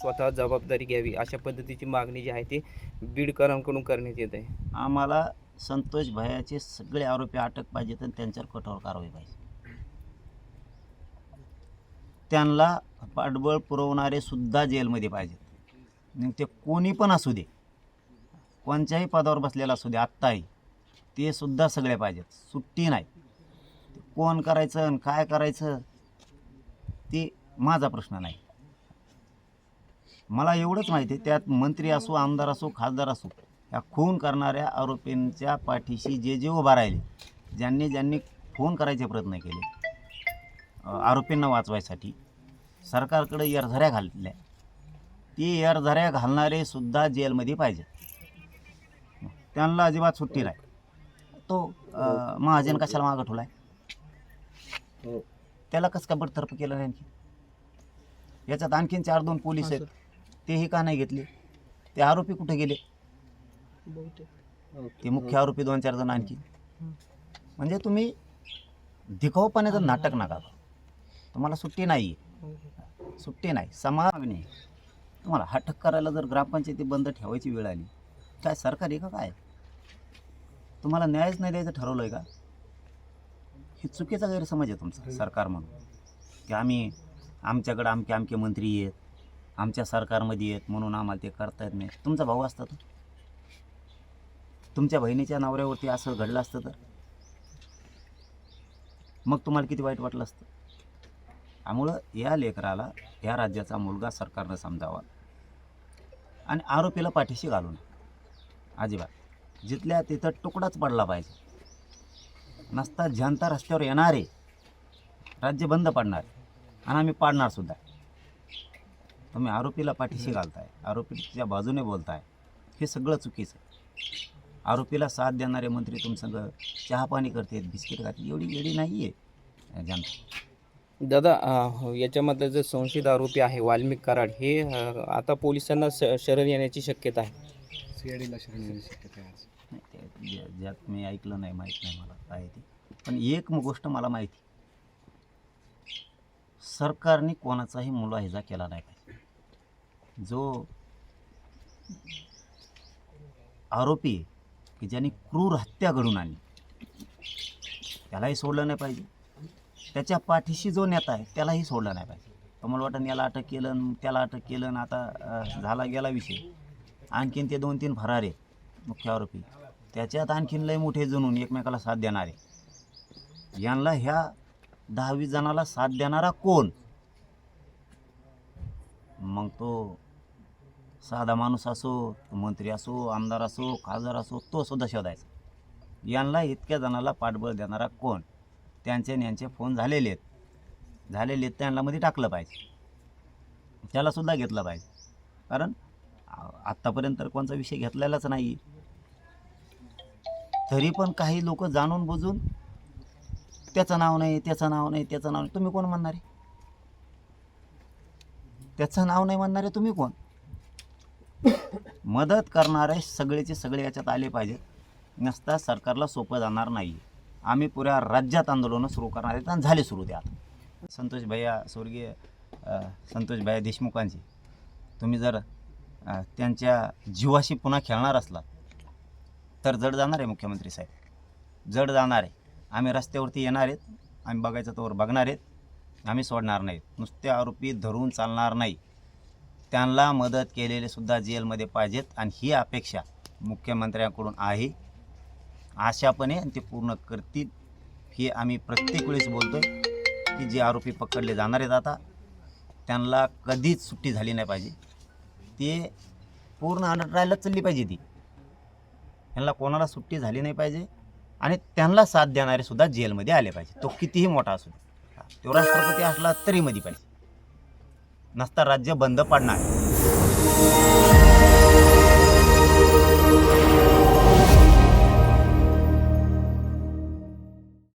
स्वतः जबाबदारी घ्यावी अशा पद्धतीची मागणी जी आहे ती बीडकरांकडून करण्यात येत आहे. आम्हाला संतोष भयाचे सगळे आरोपी अटक पाहिजेत आणि त्यांच्यावर कठोर कारवाई पाहिजे. त्यांना पाठबळ पुरवणारे सुद्धा जेलमध्ये पाहिजेत. ते कोणी पण असू दे कोणत्याही पदावर बसलेला असू दे आत्ताही ते सुद्धा सगळे पाहिजेत. सुट्टी नाही. कोण करायचं आणि काय करायचं ते माझा प्रश्न नाही. मला एवढंच माहिती आहे त्यात मंत्री असो आमदार असो खासदार असो या खून करणाऱ्या आरोपींच्या पाठीशी जे जे उभा राहिले ज्यांनी ज्यांनी फोन करायचे प्रयत्न केले आरोपींना वाचवायसाठी सरकारकडे एरझऱ्या घालल्या. ती एरझऱ्या घालणारे सुद्धा जेलमध्ये पाहिजे. त्यांना अजिबात सुट्टी नाही. तो महाजन कशाला मागं ठेवलाय? त्याला कसं काय बडतर्फ केलं नाही आणखी? याच्यात आणखीन चार दोन पोलीस आहेत. तेही का नाही घेतले? ते आरोपी कुठे गेले? ते मुख्य आरोपी दोन चार जण आणखी. म्हणजे तुम्ही दिखावपणाचं नाटक नका तुम्हाला सुट्टी नाही आहे सुट्टी नाही समान तुम्हाला हटक करायला जर ग्रामपंचायती बंद ठेवायची वेळ आली काय सरकार आहे का काय? तुम्हाला न्यायच नाही द्यायचं ठरवलं आहे का? हे चुकीचा गैरसमज आहे तुमचा सरकार म्हणून. की आम्ही आमच्याकडं आमके आमके मंत्री आहेत. आमच्या सरकारमध्ये आहेत म्हणून आम्हाला ते करता येत नाही. तुमचा भाऊ असता तर? तुमच्या बहिणीच्या नवऱ्यावरती असं घडलं असतं तर? मग तुम्हाला किती वाईट वाटलं असतं? त्यामुळं या लेकराला या राज्याचा मुलगा सरकारनं समजावा. आणि आरोपीला पाठीशी घालून अजिबात. जिथल्या तिथं तुकडाच पडला पाहिजे. नसता जनता रस्त्यावर येणारे राज्य बंद पडणार. आणि आम्ही पाडणार सुद्धा. तुम्ही आरोपीला पाठीशी घालताय आरोपीच्या बाजूने बोलताय हे सगळं चुकीचं आहे. आरोपीला साथ देणारे मंत्री तुमचं चहा पाणी करतात बिस्किट खाते एवढी एवढी नाही आहे जनता दादा अ, याच्यामधलं जे संशयित आरोपी आहे वाल्मिक कराड हे आता पोलिसांना शरण येण्याची शक्यता आहे. सीआयडीला शरण येण्याची शक्यता आहे आज. नाही, ते ज्या- ज्यात मी ऐकलं नाही माहीत नाही मला काय ते. पण एक म- गोष्ट मला माहिती सरकारने कोणाचाही मुलाहिजा केला नाही पाहिजे. जो आरोपी की ज्यांनी क्रूर हत्या घडून आणली. त्यालाही सोडलं नाही पाहिजे. त्याच्या पाठीशी जो नेता आहे त्यालाही सोडलं नाही पाहिजे. तुम्हाला वाटतं याला अटक केलं त्याला अटक केलं आणि आता झाला गेला विषय. आणखीन ते दोन तीन फरार आहेत मुख्य आरोपी. त्याच्यात आणखीन लय मोठे जणून एकमेकाला साथ देणारे यांना ह्या दहावीस जणाला साथ देणारा कोण? मग तो साधा माणूस असो मंत्री असो आमदार असो खासदार असो तो सुद्धा शोधायचा. यांना इतक्या जणाला पाठबळ देणारा कोण? त्यांचे यांचे फोन झालेले आहेत. झालेले आहेत त्यांना मध्ये टाकलं पाहिजे. त्याला सुद्धा घेतलं पाहिजे. कारण आत्तापर्यंत तर कोणचा विषय घेतलेलाच नाही तरी पण काही लोक जाणून बुजून त्याचं नाव नाही त्याचं नाव नाही त्याचं नाव नाही. तुम्ही कोण म्हणणार? आहे त्याचं नाव नाही म्हणणारे तुम्ही कोण? मदत करणारे सगळेचे सगळे याच्यात आले पाहिजेत. नसता सरकारला सोपं जाणार नाही. आम्ही पुऱ्या राज्यात आंदोलनं सुरू करणार आहेत आणि झाले सुरू द्या संतोष भैया स्वर्गीय संतोष भैया देशमुखांची तुम्ही जर त्यांच्या जीवाशी पुन्हा खेळणार असलात तर जड जाणार आहे मुख्यमंत्री साहेब. जड जाणार आहे. आम्ही रस्त्यावरती येणार आहेत. आम्ही बघायचं तोवर बघणार आहेत. आम्ही सोडणार नाहीत. नुसते आरोपी धरून चालणार नाही. त्यांना मदत केलेले सुद्धा जेलमध्ये पाहिजेत आणि ही अपेक्षा मुख्यमंत्र्यांकडून आहे. आशापणे आणि ते पूर्ण करतील हे आम्ही प्रत्येक वेळेस बोलतोय की जे आरोपी पकडले जाणार आहेत आता त्यांना कधीच सुट्टी झाली नाही पाहिजे. ते पूर्ण अंडर चालली पाहिजे ती. त्यांना कोणाला सुट्टी झाली नाही पाहिजे आणि त्यांना साथ देणारे सुद्धा जेलमध्ये आले पाहिजे. तो कितीही मोठा असू तो राष्ट्रपती असला तरी मध्ये पाहिजे. नसता राज्य बंद पडणार.